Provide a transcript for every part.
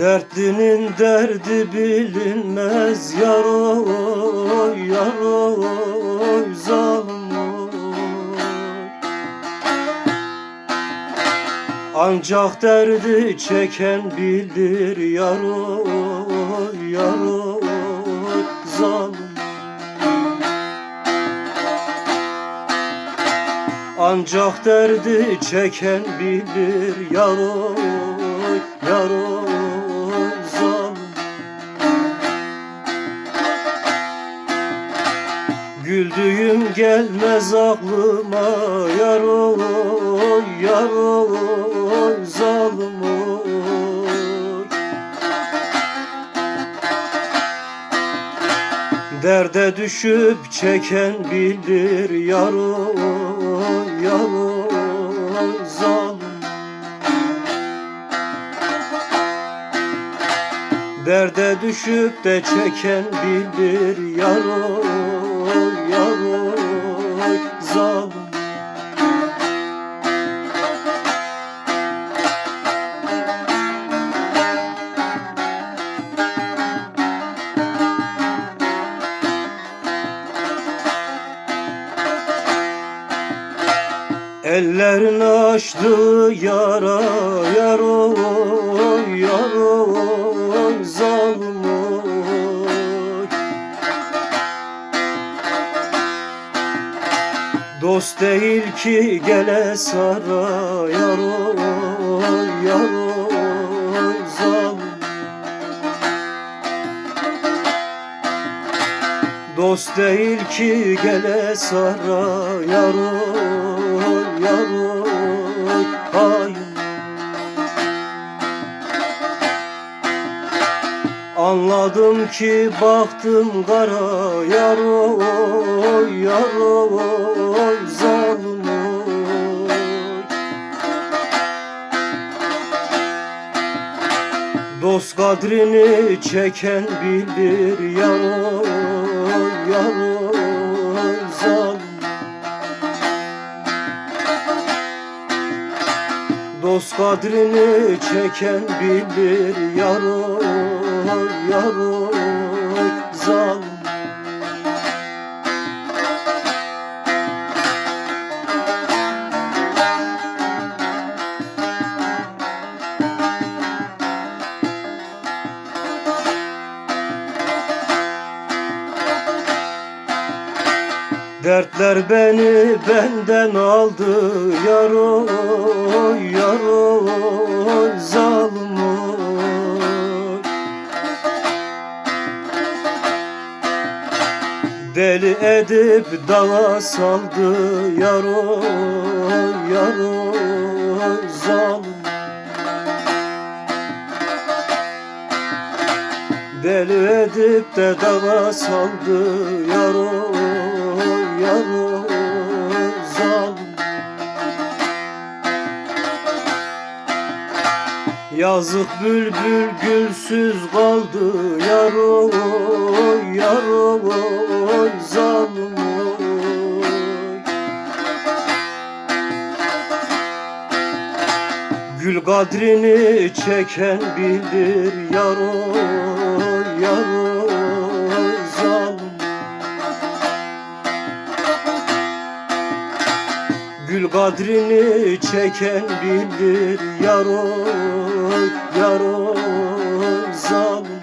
Dertlinin derdi bilinmez yar oy yar oy zalim Ancak derdi çeken bilir yar oy yar oy zalim Ancak derdi çeken bilir yar oy yar oy Güldüğüm gelmez aklıma yar oy yar oy zalim Derde düşüp çeken bilir yar oy yar oy zalim. Derde düşüp de çeken bilir yar oy zalim Ellerin açtığı yara yar oy Dost değil ki gele sara yar oy yar oy zalim Dost değil ki gele sara yar oy yar oy hayır Anladım ki baktım kara yar oy kadrini çeken bilir yar oy zalim Dost kadrini çeken bilir yar oy yar Dertler beni benden aldı. Yar oy yar Deli edip dağa saldı. Yar oy yar Deli edip de dağa saldı. Yar oy zalim Yazık bülbül gülsüz kaldı yar oy yar Gül kadrini çeken oy yar oy kadrini çeken bilir yar oy yar oy zalim.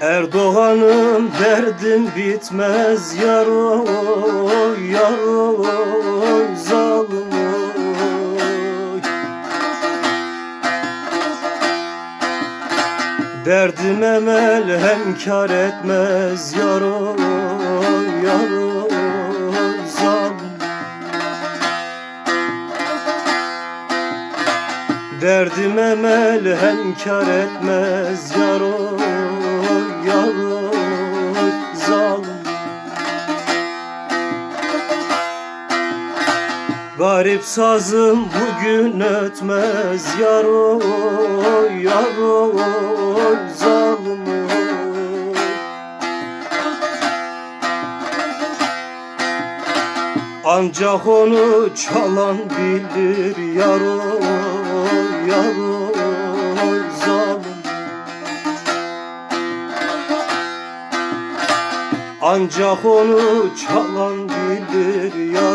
Erdoğan'ım derdim bitmez yar oy yar oy zalim Derdim emel hem kar etmez yar oy yar oy zalim Derdim emel hem kar etmez yar oy yar oy zalim Garip sazım bugün ötmez yar oy Ancak onu çalan bilir yar oy, yar oy, zalim. Ancak onu çalan bilir yar